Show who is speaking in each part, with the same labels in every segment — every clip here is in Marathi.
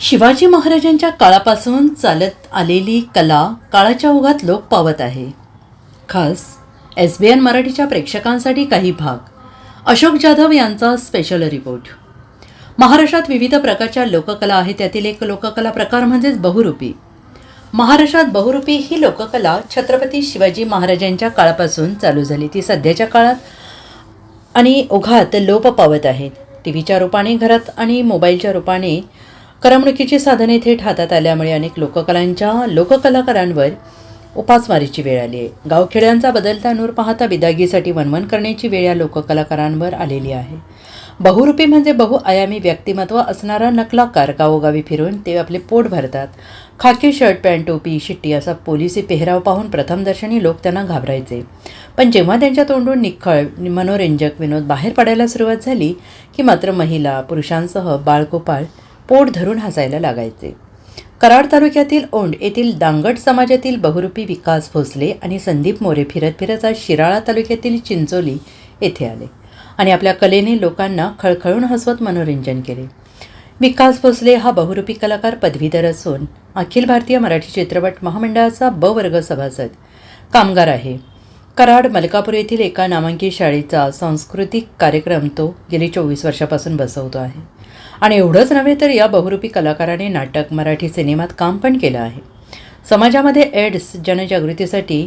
Speaker 1: शिवाजी महाराजांच्या काळापासून चालत आलेली कला काळाच्या ओघात लोक पावत आहे. खास एस बी एन मराठीच्या प्रेक्षकांसाठी काही भाग. अशोक जाधव यांचा स्पेशल रिपोर्ट महाराष्ट्रात विविध प्रकारच्या लोककला आहेत त्यातील एक लोककला प्रकार म्हणजेच बहुरूपी. महाराष्ट्रात बहुरूपी ही लोककला छत्रपती शिवाजी महाराजांच्या काळापासून चालू झाली. ती सध्याच्या काळात आणि ओघात लोप पावत आहेत टी व्हीच्या रूपाने घरात आणि मोबाईलच्या रूपाने करमणुकीची साधने थेट हातात आल्यामुळे अनेक लोककलांच्या लोककलाकारांवर उपासमारीची वेळ आली आहे. गावखेड्यांचा बदलता नूर पाहता बिदागीसाठी वनवन करण्याची वेळ या लोककलाकारांवर आलेली आहे. बहुरूपी म्हणजे बहुआयामी व्यक्तिमत्व असणारा नकलाकार गावोगावी फिरून ते आपले पोट भरतात. खाकी शर्ट पॅन्ट टोपी शिट्टी असा पोलिसी पेहराव पाहून प्रथमदर्शनी लोक त्यांना घाबरायचे. पण जेव्हा त्यांच्या तोंडून निखळ मनोरंजक विनोद बाहेर पडायला सुरुवात झाली की मात्र महिला पुरुषांसह बाळगोपाळ पोट धरून हसायला लागायचे. कराड तालुक्यातील ओंड येथील दांगट समाजातील बहुरूपी विकास भोसले आणि संदीप मोरे फिरत फिरत आज शिराळा तालुक्यातील चिंचोली येथे आले आणि आपल्या कलेने लोकांना खळखळून हसवत मनोरंजन केले. विकास भोसले हा बहुरूपी कलाकार पदवीधर असून अखिल भारतीय मराठी चित्रपट महामंडळाचा ब वर्ग सभासद कामगार आहे. कराड मलकापूर येथील एका नामांकित शाळेचा सांस्कृतिक कार्यक्रम तो गेली चोवीस वर्षापासून बसवतो आहे. आणि एवढंच नव्हे तर या बहुरूपी कलाकाराने नाटक मराठी सिनेमात काम पण केलं आहे. समाजामध्ये एड्स जनजागृतीसाठी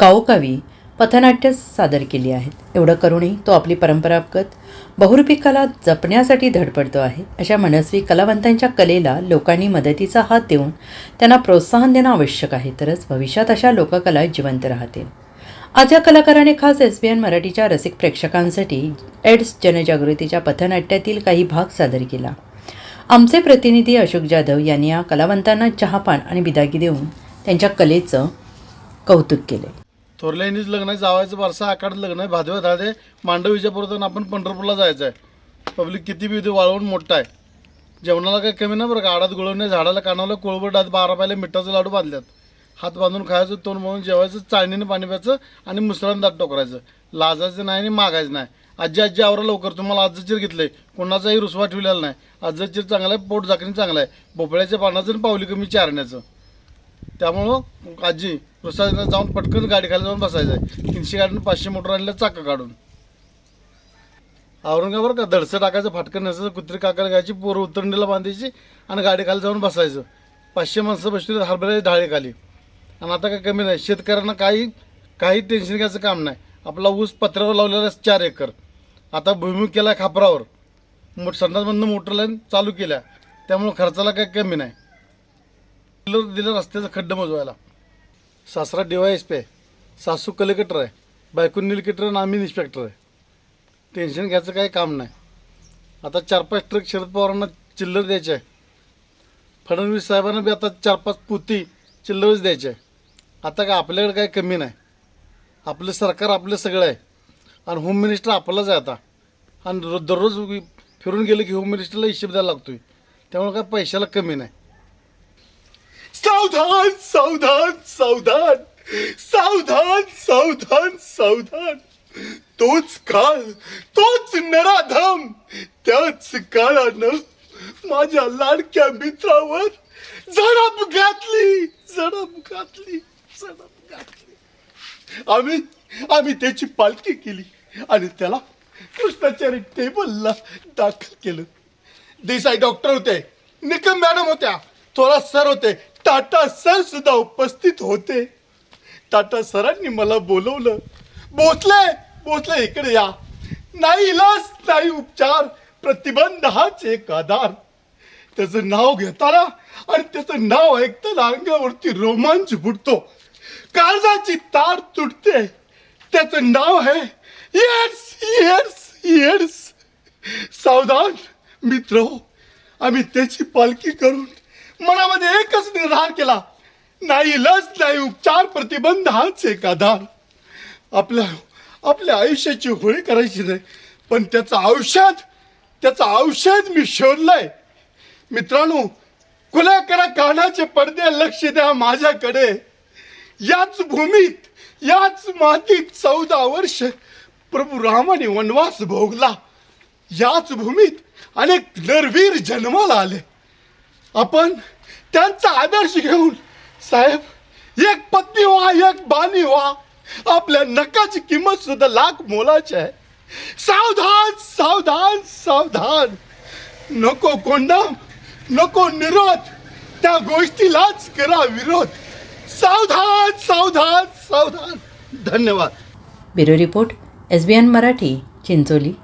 Speaker 1: गावोगावी पथनाट्य सादर केली आहेत. एवढं करूनही तो आपली परंपरागत बहुरूपी कला जपण्यासाठी धडपडतो आहे. अशा मनस्वी कलावंतांच्या कलेला लोकांनी मदतीचा हात देऊन त्यांना प्रोत्साहन देणं आवश्यक आहे. तरच भविष्यात अशा लोककला जिवंत राहतील. आज या कलाकाराने खास एस बी एन मराठीच्या रसिक प्रेक्षकांसाठी एड्स जनजागृतीच्या पथनाट्यातील काही भाग सादर केला. आमचे प्रतिनिधी अशोक जाधव यांनी या कलावंतांना चहापान आणि बिदागी देऊन त्यांच्या कलेचं कौतुक केले.
Speaker 2: थोरल्यानीच लग्न आहे जावायचं बारसा आकाड लग्न आहे. भादव्या धादे मांडवीच्या पुरतून आपण पंढरपूरला जायचं आहे पब्लिक किती बी वाळवून मोठा आहे. जेवणाला काही कमी नाही बरं का? आडात गुळवणे झाडाला कानाला कोळबट बारा पाहिले मिठाचे लाडू बांधल्यात. हात बांधून खायचं तोंड म्हणून जेवायचं चाळणीनं पाणी प्यायचं आणि मुसळानं दात टोकरायचं. लाजायचं नाही आणि मागायचं नाही. आजी आजी आवरा लवकर. तुम्हाला आजचीर आहे कोणाचाही रुसवा ठेवलेला नाही. आजचीर चांगला आहे पोट झाकणी चांगला आहे. भोपळ्याच्या पानाचं आणि पावली कमी चारण्याचं. त्यामुळं आजी रुसा जाऊन पटकन गाडी खाली जाऊन बसायचं आहे. तीनशे गाडीनं पाचशे मोटर आणलं चाकं काढून. औरंगाबाद का धडसं टाकायचं फाटकन नसायचं कुत्री काकर घ्यायची पोरं उतरंडीला बांधायची आणि गाडी खाली जाऊन बसायचं. पाचशे माणसं बसली हरभऱ्याच्या ढाळे खाली. आणि आता काय कमी नाही. शेतकऱ्यांना काही काही टेन्शन घ्यायचं काम नाही. आपला ऊस पत्र्यावर लावलेला चार एकर. आता भुईमुख केला खापरावर. मोठ संडासमधनं मोटर लाईन चालू केल्या. त्यामुळं खर्चाला काही कमी नाही. दिलं दिलं रस्त्याचं खड्डं मोजवायला. सासरा डीवाय एस पी आहे. सासू कलेक्टर आहे. बायकून निलकेटर आणि आम्ही इन्स्पेक्टर आहे. टेन्शन घ्यायचं काही काम नाही. आता चार पाच ट्रक शरद पवारांना चिल्लर द्यायचे आहे. फडणवीस साहेबांना बी आता चार पाच पुती चिल्लरच द्यायचे आहे. आता काय आपल्याकडे काही कमी नाही. आपलं सरकार आपलं सगळं आहे. आणि होम मिनिस्टर आपलाच आहे आता. आणि रो- दररोज फिरून गेलं की होम मिनिस्टरला हिशेब द्यायला लागतोय. त्यामुळे काय पैशाला कमी नाही.
Speaker 3: सावधान सावधान सावधान. सावधान सावधान सावधान. तोच काळ तोच नराधम त्याच काळानं माझ्या लाडक्या मित्रावर झडप घातली झडप घातली. झडप घातली. आम्ही आम्ही त्याची पालखी केली आणि त्याला कृष्णाचारी टेबलला दाखल केलं. देसाई डॉक्टर होते निकम मॅडम होत्या थोडा सर होते टाटा सर सुद्धा उपस्थित होते. टाटा सरांनी मला बोलवलं बोचले बोचले इकडे या. नाही इलाज नाही उपचार प्रतिबंध हाच एक आधार. त्याचं नाव घेताना आणि त्याचं नाव ऐकताना अंगावरती रोमांच फुटतो काळजाची तार तुटते. त्याचं नाव आहे येस येस येस सावधान मित्र हो. आम्ही त्याची पालखी करून मनामध्ये एकच निर्धार केला. नाही लस नाही उपचार प्रतिबंध हाच एक आधार. आपल्या आपल्या आयुष्याची होळी करायची नाही पण त्याचं औषध त्याचं औषध मी शोधलंय. मित्रांनो कुणाकडे कानाचे पडदे लक्ष द्या माझ्याकडे. याच भूमीत याच मातीत चौदा वर्ष प्रभू रामाने वनवास भोगला. याच भूमीत अनेक नरवीर जन्माला आले. आपण त्यांचा आदर्श घेऊन साहेब एक पत्नी व्हा एक बाणी व्हा. आपल्या नकाची किंमत सुद्धा लाख मोलाची आहे. सावधान सावधान सावधान. नको कोंडम नको निरोध. त्या गोष्टीलाच करा विरोध. सावधान सावधान सावधान. धन्यवाद.
Speaker 1: Bureau report S B N Marathi Chincholi.